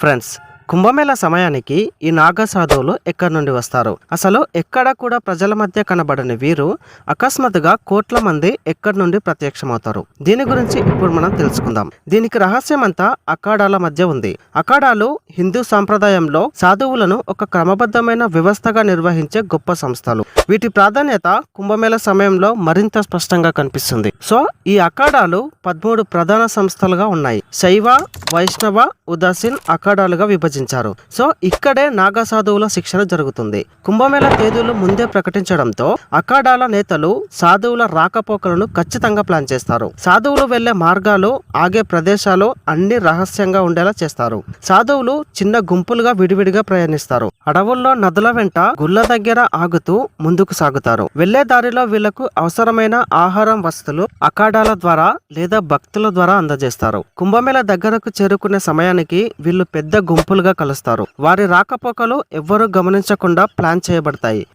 Friends Kumbh Mela సమయానికి ఈ నాగ సాధువులు ఎక్కడి నుండి వస్తారు? అసలు ఎక్కడ కూడా ప్రజల మధ్య కనబడని వీరు అకస్మాత్తుగా కోట్ల మంది ఎక్కడి నుండి ప్రత్యక్షమవుతారు? దీని గురించి ఇప్పుడు మనం తెలుసుకుందాం. దీనికి రహస్యం అంతా అఖాడాల మధ్య ఉంది. అఖాడాలు హిందూ సాంప్రదాయంలో సాధువులను ఒక క్రమబద్ధమైన వ్యవస్థగా నిర్వహించే గొప్ప సంస్థలు. వీటి ప్రాధాన్యత కుంభమేళ సమయంలో మరింత స్పష్టంగా కనిపిస్తుంది. సో ఈ అఖాడాలు పదమూడు ప్రధాన సంస్థలుగా ఉన్నాయి. శైవ వైష్ణవ ఉదాసీన్ అఖాడాలుగా విభజించారు. సో ఇక్కడే నాగా సాధువుల శిక్షణ జరుగుతుంది. కుంభమేళ తేదీలు ముందే ప్రకటించడంతో అఖాడాల నేతలు సాధువుల రాకపోకలను ఖచ్చితంగా ప్లాన్ చేస్తారు. సాధువులు వెళ్ళే మార్గాలు ఆగే ప్రదేశాలు అన్ని రహస్యంగా ఉండేలా చేస్తారు. సాధువులు చిన్న గుంపులుగా విడివిడిగా ప్రయాణిస్తారు. అడవుల్లో నదుల వెంట గుళ్ళ దగ్గర ఆగుతూ ముందుకు సాగుతారు. వెళ్ళే దారిలో వీళ్ళకు అవసరమైన ఆహారం వస్తువులు అఖాడాల ద్వారా లేదా భక్తుల ద్వారా అందజేస్తారు. కుంభమేళ దగ్గరకు చేరుకునే సమయానికి వీళ్ళు పెద్ద గుంపులుగా కలుస్తారు. వారి రాకపోకలు ఎవ్వరూ గమనించకుండా ప్లాన్ చేయబడతాయి.